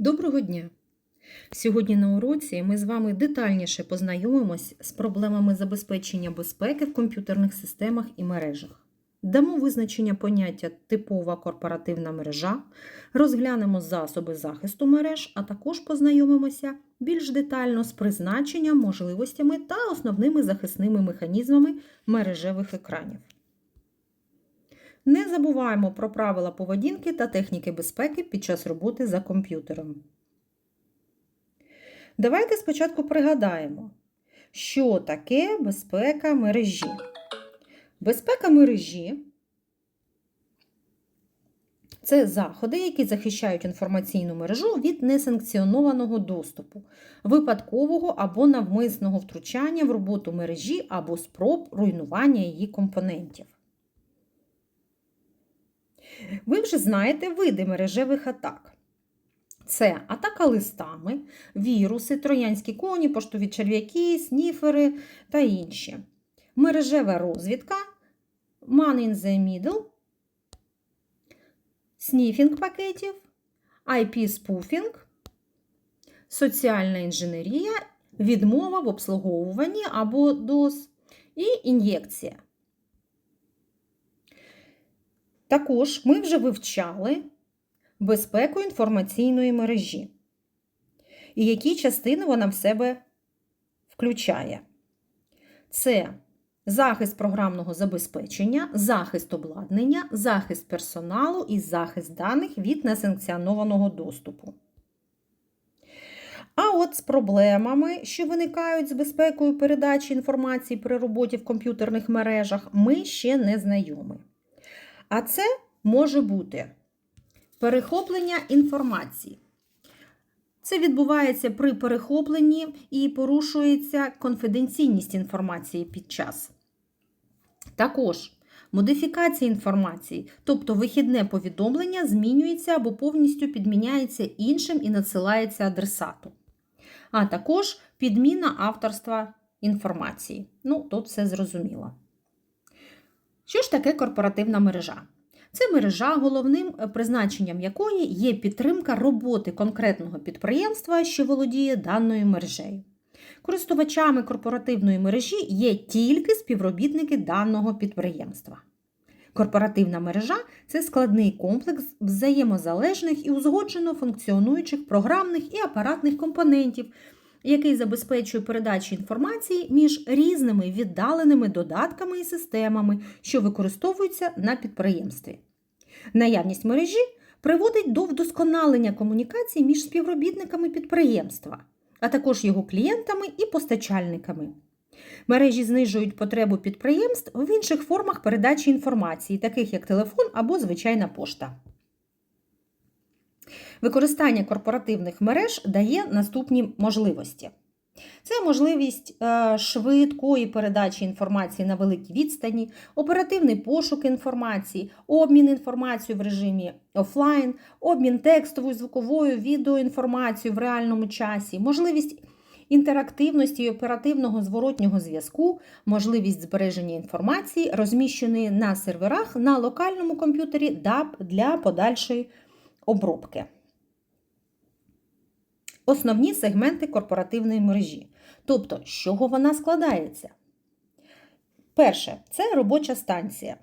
Доброго дня! Сьогодні на уроці ми з вами детальніше познайомимось з проблемами забезпечення безпеки в комп'ютерних системах і мережах. Дамо визначення поняття типова корпоративна мережа, розглянемо засоби захисту мереж, а також познайомимося більш детально з призначенням, можливостями та основними захисними механізмами мережевих екранів. Не забуваємо про правила поведінки та техніки безпеки під час роботи за комп'ютером. Давайте спочатку пригадаємо, що таке безпека мережі. Безпека мережі це заходи, які захищають інформаційну мережу від несанкціонованого доступу, випадкового або навмисного втручання в роботу мережі або спроб руйнування її компонентів. Ви вже знаєте види мережевих атак. Це атака листами, віруси, троянські коні, поштові черв'яки, сніфери та інші. Мережева розвідка, man in the middle, сніфінг пакетів, IP-спуфінг, соціальна інженерія, відмова в обслуговуванні або DOS і ін'єкція. Також ми вже вивчали безпеку інформаційної мережі. І які частини вона в себе включає. Це захист програмного забезпечення, захист обладнання, захист персоналу і захист даних від несанкціонованого доступу. А от з проблемами, що виникають з безпекою передачі інформації при роботі в комп'ютерних мережах, ми ще не знайомі. А це може бути перехоплення інформації. Це відбувається при перехопленні і порушується конфіденційність інформації під час. Також модифікація інформації, тобто вихідне повідомлення змінюється або повністю підміняється іншим і надсилається адресату. А також підміна авторства інформації. Ну, тут все зрозуміло. Що ж таке корпоративна мережа? Це мережа, головним призначенням якої є підтримка роботи конкретного підприємства, що володіє даною мережею. Користувачами корпоративної мережі є тільки співробітники даного підприємства. Корпоративна мережа це складний комплекс взаємозалежних і узгоджено функціонуючих програмних і апаратних компонентів, який забезпечує передачу інформації між різними віддаленими додатками і системами, що використовуються на підприємстві. Наявність мережі приводить до вдосконалення комунікацій між співробітниками підприємства, а також його клієнтами і постачальниками. Мережі знижують потребу підприємств в інших формах передачі інформації, таких як телефон або звичайна пошта. Використання корпоративних мереж дає наступні можливості. Це можливість е, швидкої передачі інформації на великій відстані, оперативний пошук інформації, обмін інформацією в режимі офлайн, обмін текстовою, звуковою, відеоінформацією в реальному часі, можливість інтерактивності і оперативного зворотнього зв'язку, можливість збереження інформації, розміщеної на серверах на локальному комп'ютері DAP для подальшої обробки. Основні сегменти корпоративної мережі. Тобто, з чого вона складається? Перше, це робоча станція.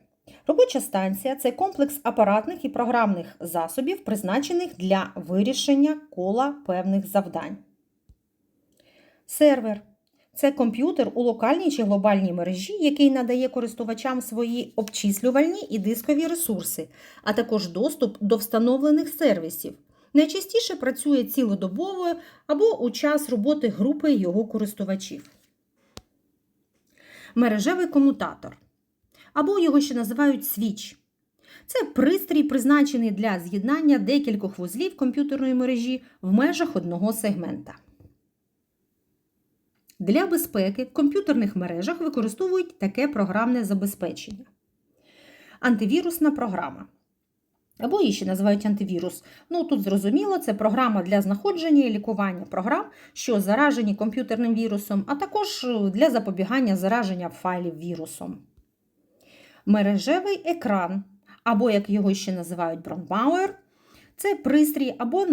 Робоча станція це комплекс апаратних і програмних засобів, призначених для вирішення кола певних завдань. Сервер це комп'ютер у локальній чи глобальній мережі, який надає користувачам свої обчислювальні і дискові ресурси, а також доступ до встановлених сервісів. Найчастіше працює цілодобово або у час роботи групи його користувачів. Мережевий комутатор. Або його ще називають свіч. Це пристрій, призначений для з'єднання декількох вузлів комп'ютерної мережі в межах одного сегмента. Для безпеки в комп'ютерних мережах використовують таке програмне забезпечення. Антивірусна програма. Або її ще називають антивірус. Ну, тут зрозуміло, це програма для знаходження і лікування програм, що заражені комп'ютерним вірусом, а також для запобігання зараження файлів вірусом. Мережевий екран, або, як його ще називають бронбауер, це пристрій або